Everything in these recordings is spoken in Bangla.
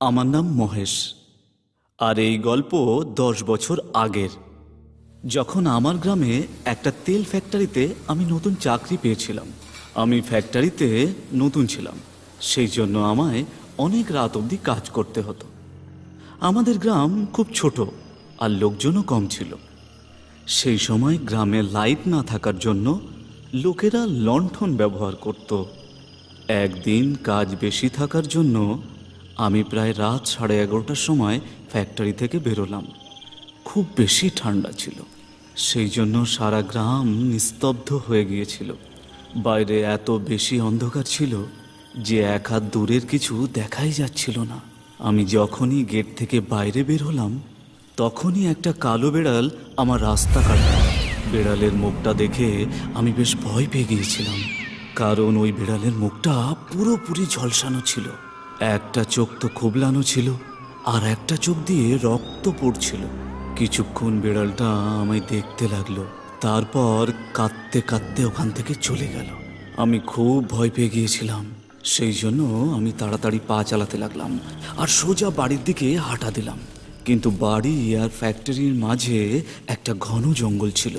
আমার নাম মহেশ। আর এই গল্প দশ বছর আগের। যখন আমার গ্রামে একটা তেল ফ্যাক্টরিতে আমি নতুন চাকরি পেয়েছিলাম। আমি ফ্যাক্টরিতে নতুন ছিলাম। সেই জন্য আমায় অনেক রাত অবধি কাজ করতে হতো। আমাদের গ্রাম খুব ছোট আর লোকজনও কম ছিল। সেই সময় গ্রামে লাইট না থাকার জন্য লোকেরা লণ্ঠন ব্যবহার করত। একদিন কাজ বেশি থাকার জন্য আমি প্রায় রাত সাড়ে এগারোটার সময় ফ্যাক্টরি থেকে বেরোলাম। খুব বেশি ঠান্ডা ছিল। সেই জন্য সারা গ্রাম নিস্তব্ধ হয়ে গিয়েছিল। বাইরে এত বেশি অন্ধকার ছিল যে এক হাত দূরের কিছু দেখাই যাচ্ছিল না। আমি যখনই গেট থেকে বাইরে বের হলাম, তখনই একটা কালো বেড়াল আমার রাস্তা কাটল। বেড়ালের মুখটা দেখে আমি বেশ ভয় পেয়ে গিয়েছিলাম, কারণ ওই বেড়ালের মুখটা পুরোপুরি ঝলসানো ছিল। একটা চোখ তো খুবলানো ছিল, আর একটা চোখ দিয়ে রক্ত পড়ছিল। কিছুক্ষণ বেড়ালটা আমায় দেখতে লাগল, তারপর কাঁদতে কাঁদতে ওখান থেকে চলে গেল। আমি খুব ভয় পেয়ে গিয়েছিলাম, সেই জন্য আমি তাড়াতাড়ি পা চালাতে লাগলাম আর সোজা বাড়ির দিকে হাঁটা দিলাম। কিন্তু বাড়ি আর ফ্যাক্টরির মাঝে একটা ঘন জঙ্গল ছিল,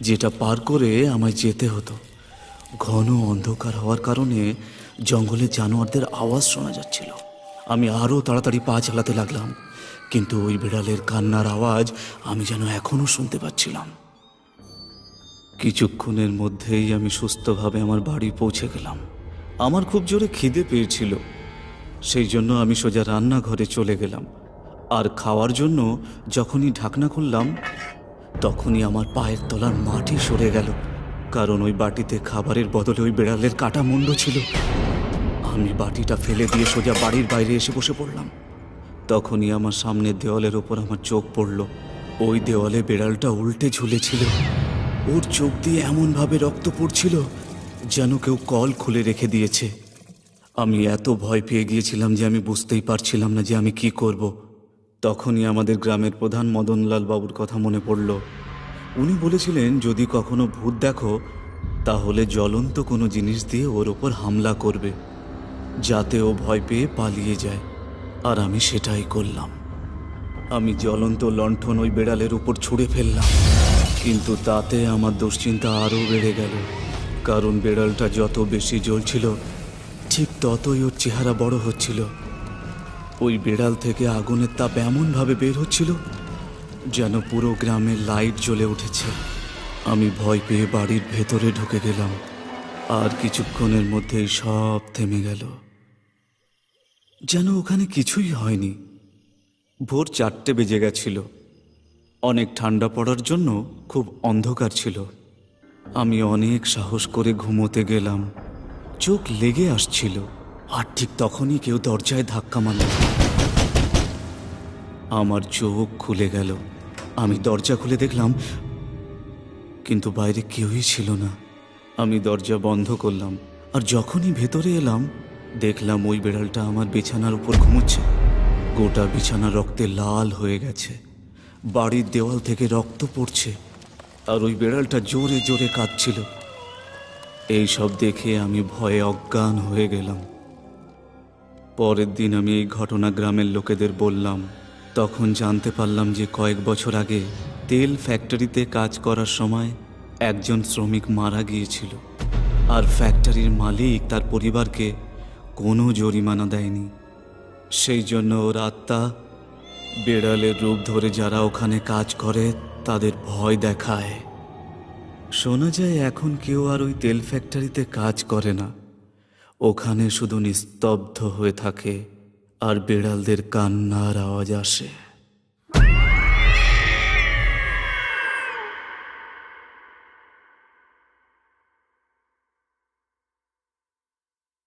যেটা পার করে আমায় যেতে হতো। ঘন অন্ধকার হওয়ার কারণে জঙ্গলে জানোয়ারদের আওয়াজ শোনা যাচ্ছিল। আমি আরও তাড়াতাড়ি পা চালাতে লাগলাম, কিন্তু ওই বিড়ালের কান্নার আওয়াজ আমি যেন এখনও শুনতে পাচ্ছিলাম। কিছুক্ষণের মধ্যেই আমি সুস্থভাবে আমার বাড়ি পৌঁছে গেলাম। আমার খুব জোরে খিদে পেয়েছিল, সেই জন্য আমি সোজা রান্নাঘরে চলে গেলাম। আর খাওয়ার জন্য যখনই ঢাকনা খুললাম, তখনই আমার পায়ের তলার মাটি সরে গেল। কারণ ওই বাটিতে খাবারের বদলে ওই বেড়ালের কাটা মুন্ড ছিল। আমি বাটিটা ফেলে দিয়ে সোজা বাড়ির বাইরে এসে বসে পড়লাম। তখনই আমার সামনের দেওয়ালের ওপর আমার চোখ পড়ল। ওই দেওয়ালে বেড়ালটা উল্টে ঝুলেছিল। ওর চোখ দিয়ে এমনভাবে রক্ত পড়ছিল যেন কেউ কল খুলে রেখে দিয়েছে। আমি এত ভয় পেয়ে গিয়েছিলাম যে আমি বুঝতেই পারছিলাম না যে আমি কি করব। তখনই আমাদের গ্রামের প্রধান মদনলাল বাবুর কথা মনে পড়ল। উনি বলেছিলেন, যদি কখনো ভূত দেখো, তাহলে জ্বলন্ত কোনো জিনিস দিয়ে ওর ওপর হামলা করবে, যাতে ও ভয় পেয়ে পালিয়ে যায়। আর আমি সেটাই করলাম। আমি জ্বলন্ত লণ্ঠন ওই বেড়ালের উপর ছুঁড়ে ফেললাম। কিন্তু তাতে আমার দুশ্চিন্তা আরও বেড়ে গেল। কারণ বেড়ালটা যত বেশি জ্বলছিল, ঠিক ততই ওর চেহারা বড় হচ্ছিল। ওই বেড়াল থেকে আগুনের তাপ এমনভাবে বের হচ্ছিল যেন পুরো গ্রামে লাইট জ্বলে উঠেছে। আমি ভয় পেয়ে বাড়ির ভেতরে ঢুকে গেলাম। আর কিছুক্ষণের মধ্যেই সব থেমে গেল। যেন ওখানে কিছুই হয়নি। ভোর চারটে বেজে গেছিল। অনেক ঠান্ডা পড়ার জন্য খুব অন্ধকার ছিল। আমি অনেক সাহস করে ঘুমোতে গেলাম। চোখ লেগে আসছিল। আর ঠিক তখনই কেউ দরজায় ধাক্কা মারল। আমার চোখ খুলে গেল। আমি দরজা খুলে দেখলাম, কিন্তু বাইরে কেউই ছিল না। আমি দরজা বন্ধ করলাম আর যখনই ভেতরে এলাম, দেখলাম ওই বেড়ালটা আমার বিছানার উপর ঘুমোচ্ছে। গোটা বিছানা রক্তে লাল হয়ে গেছে। বাড়ির দেওয়াল থেকে রক্ত পড়ছে আর ওই বেড়ালটা জোরে জোরে কাঁদছিল। এই সব দেখে আমি ভয়ে অজ্ঞান হয়ে গেলাম। পরের দিন আমি এই ঘটনা গ্রামের লোকেদের বললাম তখন জানতে পারলাম যে কয়েক বছর আগে তেল ফ্যাক্টরিতে কাজ করার সময় একজন শ্রমিক মারা গিয়েছিল। আর ফ্যাক্টরির মালিক তার পরিবারকে কোনো জরিমানা দেয়নি। সেই জন্য ওর আত্মা বেড়ালের রূপ ধরে যারা ওখানে কাজ করে, তাদের ভয় দেখায়। শোনা যায় এখন কেউ আর ওই তেল ফ্যাক্টরিতে কাজ করে না। ওখানে শুধু নিস্তব্ধ হয়ে থাকে। আর বেড়ালদের কান্নার আওয়াজ আসে।